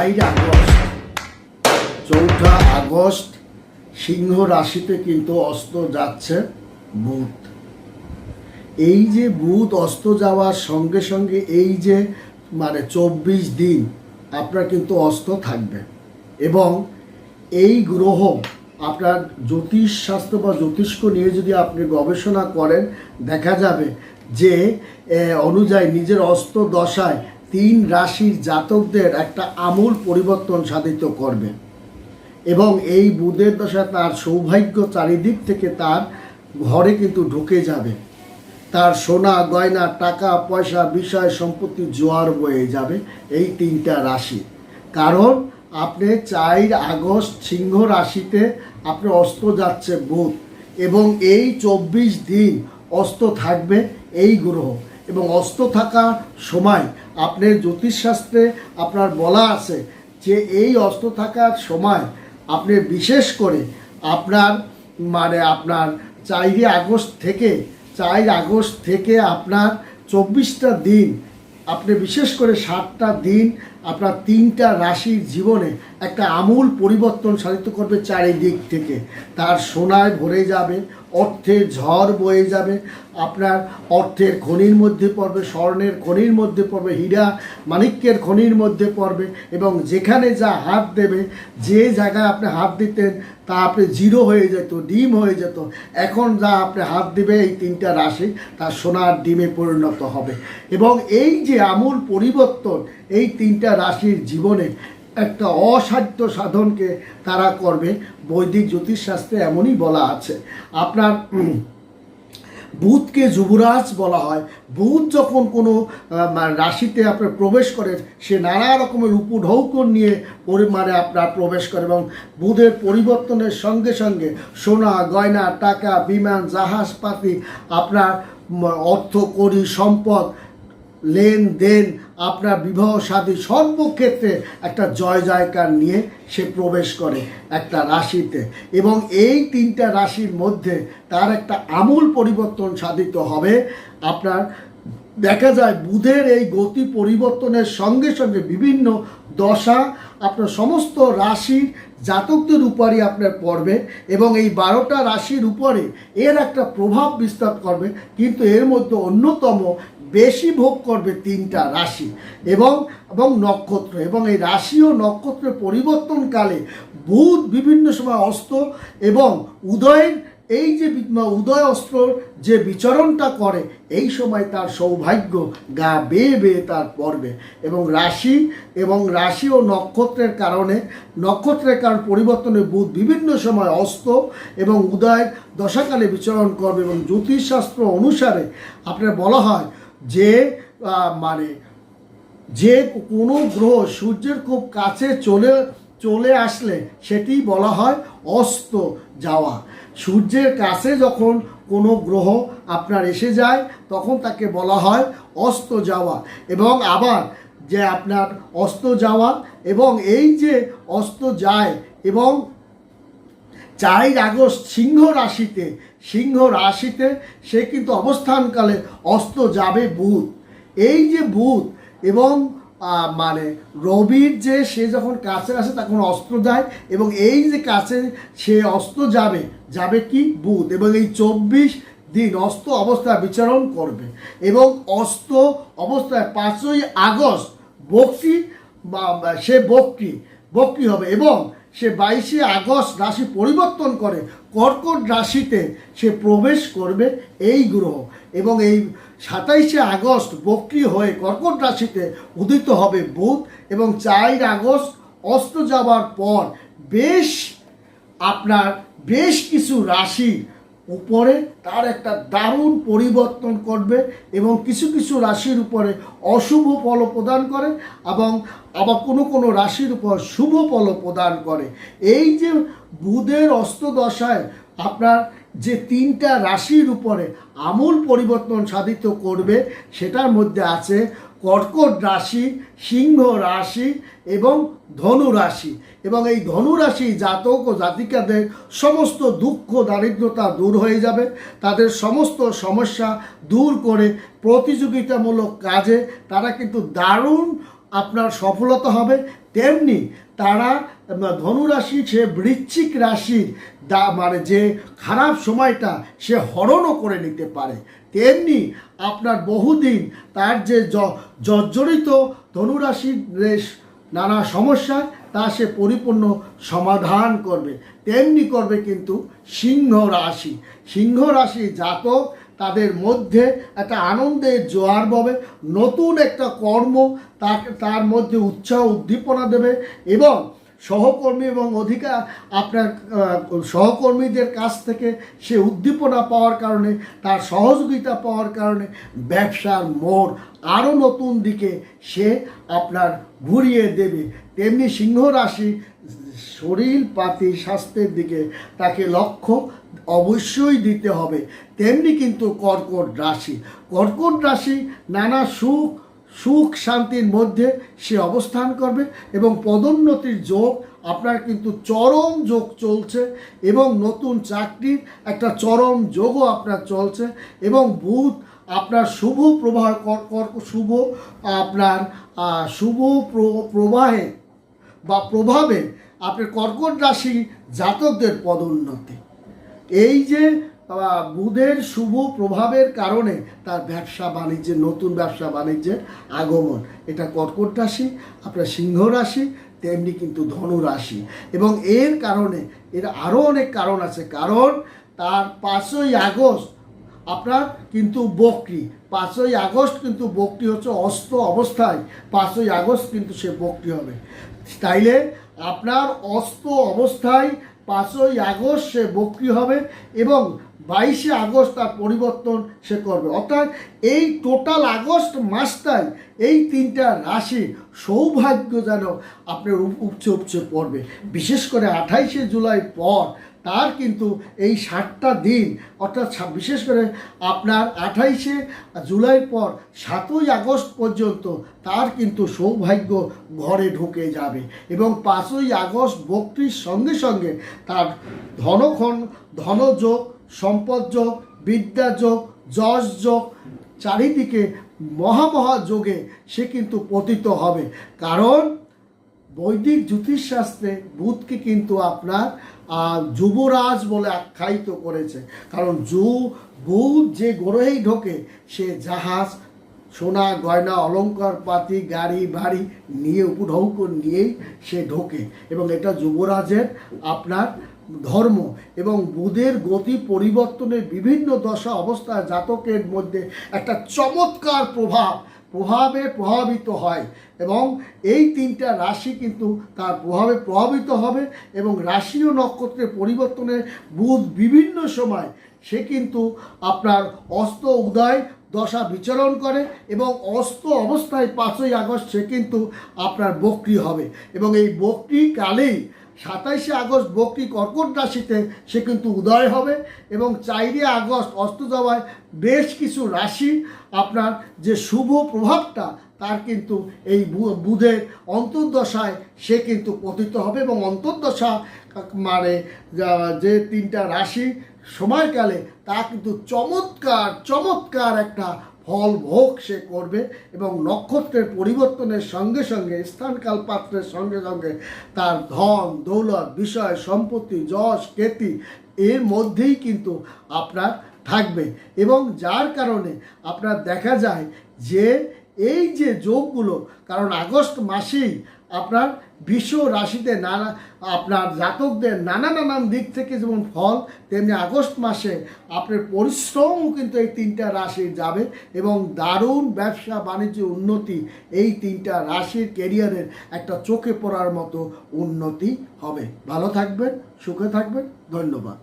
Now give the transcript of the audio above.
চার আগস্ট, চৌঠা আগস্ট সিংহ রাশিতে কিন্তু অস্ত যাচ্ছে বুধ। এই যে বুধ অস্ত যাওয়ার সঙ্গে সঙ্গে এই যে মানে চব্বিশ দিন আপনার কিন্তু অস্ত থাকবে এবং এই গ্রহ আপনার জ্যোতিষ শাস্ত্র বা জ্যোতিষ্ক নিয়ে যদি আপনি গবেষণা করেন, দেখা যাবে যে অনুযায়ী নিজের অস্ত দশায় তিন রাশির জাতকদের একটা আমূল পরিবর্তন সাধিত করবে। এবং এই বুধের দশা তার সৌভাগ্য চারিদিক থেকে তার ঘরে কিন্তু ঢুকে যাবে। তার সোনা, গয়না, টাকা, পয়সা, বিষয়, সম্পত্তি জোয়ার বয়ে যাবে এই তিনটা রাশি। কারণ আপনি চার আগস্ট সিংহ রাশিতে আপনি অস্ত যাচ্ছে বুধ এবং এই চব্বিশ দিন অস্ত থাকবে এই গ্রহ। এবং অস্ত থাকার সময় আপনার জ্যোতিষশাস্ত্রে আপনার বলা আছে যে এই অস্ত থাকার সময় আপনি বিশেষ করে আপনার মানে আপনার চারই আগস্ট থেকে, চার আগস্ট থেকে আপনার চব্বিশটা দিন, আপনি বিশেষ করে সাতটা দিন আপনার তিনটা রাশির জীবনে একটা আমূল পরিবর্তন সাধিত করবে চারিদিক থেকে। তার সোনায় ভরে যাবে অর্থের ঝড় বয়ে যাবে, আপনার অর্থের খনির মধ্যে পড়বে, স্বর্ণের খনির মধ্যে পড়বে, হীরা মাণিক্যের খনির মধ্যে পড়বে এবং যেখানে যা হাত দেবে, যে জায়গায় আপনি হাত দিতেন, তা আপনি জিরো হয়ে যেত, ডিম হয়ে যেত। এখন যা আপনি হাত দিবে, এই তিনটা রাশি তা সোনার ডিমে পরিণত হবে। এবং এই যে আমূল পরিবর্তন, এই তিনটা রাশির জীবনে একটা অসাধ্য সাধনকে তারা করবে। বৈদিক জ্যোতিষশাস্ত্রে এমনই বলা আছে। আপনার বুধকে যুবরাজ বলা হয়। বুধ যখন কোনো রাশিতে আপনার প্রবেশ করে সে নানা রকমের উপঢৌকন নিয়ে পরিমাণে আপনার প্রবেশ করে এবং বুধের পরিবর্তনের সঙ্গে সঙ্গে সোনা গয়না টাকা বিমান জাহাজপাতি আপনার উম, অর্থ করি সম্পদ লেনদেন আপনার বিবাহ সাদী সর্বক্ষেত্রে একটা জয় জয়কার নিয়ে সে প্রবেশ করে একটা রাশিতে। এবং এই তিনটা রাশির মধ্যে তার একটা আমূল পরিবর্তন সাধিত হবে। আপনার দেখা যায় বুধের এই গতি পরিবর্তনের সঙ্গে সঙ্গে বিভিন্ন দশা, আপনার সমস্ত রাশির জাতকদের উপরই আপনার পড়বে এবং এই বারোটা রাশির উপরে এর একটা প্রভাব বিস্তার করবে, কিন্তু এর মধ্যে অন্যতম বেশি ভোগ করবে তিনটা রাশি এবং এবং নক্ষত্র। এবং এই রাশি ও নক্ষত্রের পরিবর্তনকালে বুধ বিভিন্ন সময় অস্ত এবং উদয়ের এই যে উদয় অস্ত্রর যে বিচরণটা করে, এই সময় তার সৌভাগ্য গা বেয়ে বেয়ে তার পড়বে। এবং রাশি এবং রাশি ও নক্ষত্রের কারণে, নক্ষত্রের কারণ পরিবর্তনে বুধ বিভিন্ন সময় অস্ত এবং উদয় দশাকালে বিচরণ করবে এবং জ্যোতিষশাস্ত্র অনুসারে আপনার বলা হয় যে মানে যে কোনো গ্রহ সূর্যের খুব কাছে চলে চলে আসলে সেটি বলা হয় অস্ত যাওয়া। সূর্যের কাছে যখন কোনো গ্রহ আপনার এসে যায়, তখন তাকে বলা হয় অস্ত যাওয়া। এবং আবার যে আপনার অস্ত যাওয়া এবং এই যে অস্ত যায় এবং চার আগস্ট সিংহ রাশিতে সিংহ রাশিতে সে কিন্তু অবস্থানকালে অস্ত যাবে বুধ। এই যে বুধ এবং মানে রবির যে সে যখন কাছে আসে তখন অস্ত্র দেয় এবং এই যে কাছে সে অস্ত্র যাবে যাবে কি? বুধ। এবং এই চব্বিশ দিন অস্ত অবস্থায় বিচারণ করবে। এবং অস্ত অবস্থায় পাঁচই আগস্ট বক্রি সে বক্রি বক্রি হবে। এবং সে বাইশে আগস্ট রাশি পরিবর্তন করে, কর্কট রাশিতে সে প্রবেশ করবে এই গ্রহ এবং এই সাতাইশে আগস্ট বক্রি হয়ে কর্কট রাশিতে উদিত হবে বুধ এবং চার আগস্ট অস্ত যাওয়ার পর বেশ আপনার বেশ কিছু রাশি উপরে তার একটা দারুণ পরিবর্তন করবে এবং কিছু কিছু রাশির উপরে অশুভ ফল প্রদান করে এবং আবার কোনো কোনো রাশির উপর শুভ ফল প্রদান করে। এই যে বুধের অস্তদশায় আপনার যে তিনটা রাশির উপরে আমূল পরিবর্তন সাধিত করবে, সেটার মধ্যে আছে কর্কট রাশি, সিংহ রাশি এবং ধনু রাশি। এবং এই ধনু রাশি জাতক ও জাতিকাদের সমস্ত দুঃখ, দারিদ্রতা দূর হয়ে যাবে। তাদের সমস্ত সমস্যা দূর করে প্রতিযোগিতামূলক কাজে তারা কিন্তু দারুণ আপনার সফলতা হবে। তেমনি তারা ধনুরাশি, সে বৃশ্চিক রাশির দা মানে যে খারাপ সময়টা সে হরণও করে নিতে পারে। তেমনি আপনার বহুদিন তার যে জর্জরিত ধনুরাশির রেশ, নানা সমস্যা, তা সে পরিপূর্ণ সমাধান করবে। তেমনি করবে কিন্তু সিংহ রাশি। সিংহ রাশি জাতক তাদের মধ্যে একটা আনন্দের জোয়ার ববে। নতুন একটা কর্ম তাকে, তার মধ্যে উৎসাহ উদ্দীপনা দেবে এবং সহকর্মী এবং অধিকার আপনার সহকর্মীদের কাছ থেকে সে উদ্দীপনা পাওয়ার কারণে, তার সহযোগিতা পাওয়ার কারণে ব্যবসার মোড় আরও নতুন দিকে সে আপনার ঘুরিয়ে দেবে। তেমনি সিংহ রাশি শরীর পাতি স্বাস্থ্যের দিকে তাকে লক্ষ্য অবশ্যই দিতে হবে। তেমনি কিন্তু কর্কট রাশি। কর্কট রাশি নানা সুখ সুখ শান্তির মধ্যে সে অবস্থান করবে এবং পদোন্নতির যোগ আপনার কিন্তু চরম যোগ চলছে এবং নতুন চাকরির একটা চরম যোগও আপনার চলছে এবং বুধ আপনার শুভ প্রবাহ শুভ আপনার শুভ প্রবাহে বা প্রভাবে আপনার কর্কট রাশি জাতকদের পদোন্নতি। এই যে বুধের শুভ প্রভাবের কারণে তার ব্যবসা বাণিজ্যে, নতুন ব্যবসা বাণিজ্যের আগমন। এটা কর্কট রাশি, আপনার সিংহ রাশি, তেমনি কিন্তু ধনু রাশি। এবং এর কারণে, এর আরও অনেক কারণ আছে। কারণ, তার পাঁচই আগস্ট আপনার কিন্তু বকরি। পাঁচই আগস্ট কিন্তু বকরি হচ্ছে অস্ত অবস্থায়। পাঁচই আগস্ট কিন্তু সে বকরি হবে। তাইলে আপনার অস্ত অবস্থায় পাঁচই আগস্ট সে বক্রি হবে এবং বাইশে আগস্ট তার পরিবর্তন সে করবে। অর্থাৎ এই টোটাল আগস্ট মাসটাই এই তিনটা রাশি সৌভাগ্য যেন আপনার উপচে উপচে পড়বে। বিশেষ করে আঠাইশে জুলাই পর তার কিন্তু এই সাতটা দিন, অর্থাৎ বিশেষ করে আপনার আঠাইশে জুলাই পর সাতই আগস্ট পর্যন্ত তার কিন্তু সৌভাগ্য ঘরে ঢুকে যাবে এবং পাঁচই আগস্ট বক্রির সঙ্গে সঙ্গে তার ধনক্ষণ, ধনযোগ সম্পদযোগ বিদ্যাযোগ যশ যোগ, চারিদিকে মহামহা যোগে সে কিন্তু পতিত হবে। কারণ বৈদিক জ্যোতিষশাস্ত্রে বুধকে কিন্তু আপনার যুবরাজ বলে আখ্যায়িত করেছে। কারণ যু, বুধ যে গ্রহেই ঢোকে, সে জাহাজ, সোনা, গয়না অলংকার পাতি, গাড়ি, বাড়ি নিয়ে উপঢৌক নিয়েই সে ঢোকে। এবং এটা যুবরাজের আপনার ধর্ম এবং বুধের গতি পরিবর্তনের বিভিন্ন দশা অবস্থা জাতকের মধ্যে একটা চমৎকার প্রভাব, প্রভাবে প্রভাবিত হয় এবং এই তিনটা রাশি কিন্তু তার প্রভাবে প্রভাবিত হবে এবং রাশি ও নক্ষত্রের পরিবর্তনে বুধ বিভিন্ন সময় সে কিন্তু আপনার অস্ত উদয় দশা বিচরণ করে এবং অস্ত অবস্থায় পাঁচই আগস্ট সে কিন্তু আপনার বক্রি হবে এবং এই বক্রি কালেই সাতাইশে আগস্ট বক্রি কর্কট রাশিতে সে কিন্তু উদয় হবে এবং চাইরে আগস্ট অস্ত যাওয়ায় বেশ কিছু রাশি আপনার যে শুভ প্রভাবটা, তার কিন্তু এই বুধের অন্তর্দশায় সে কিন্তু পতিত হবে এবং অন্তর্দশা মানে যে তিনটা রাশি সময়কালে তা কিন্তু চমৎকার চমৎকার একটা ফল ভোগ সে করবে এবং নক্ষত্রের পরিবর্তনের সঙ্গে সঙ্গে স্থানকাল পাত্রের সঙ্গে সঙ্গে তার ধন, দৌলত, বিষয়, সম্পত্তি, যশ, খ্যাতি এর মধ্যেই কিন্তু আপনার থাকবে। এবং যার কারণে আপনার দেখা যায় যে এই যে যোগগুলো, কারণ আগস্ট মাসেই আপনার বিশ্ব রাশিতে নানা, আপনার জাতকদের নানা নানান দিক থেকে যেমন ফল, তেমনি আগস্ট মাসে আপনার পরিশ্রমও কিন্তু এই তিনটা রাশি যাবে এবং দারুণ ব্যবসা, বাণিজ্য উন্নতি এই তিনটা রাশির কেরিয়ারের একটা চোখে পড়ার মতো উন্নতি হবে। ভালো থাকবেন, সুখে থাকবেন, ধন্যবাদ।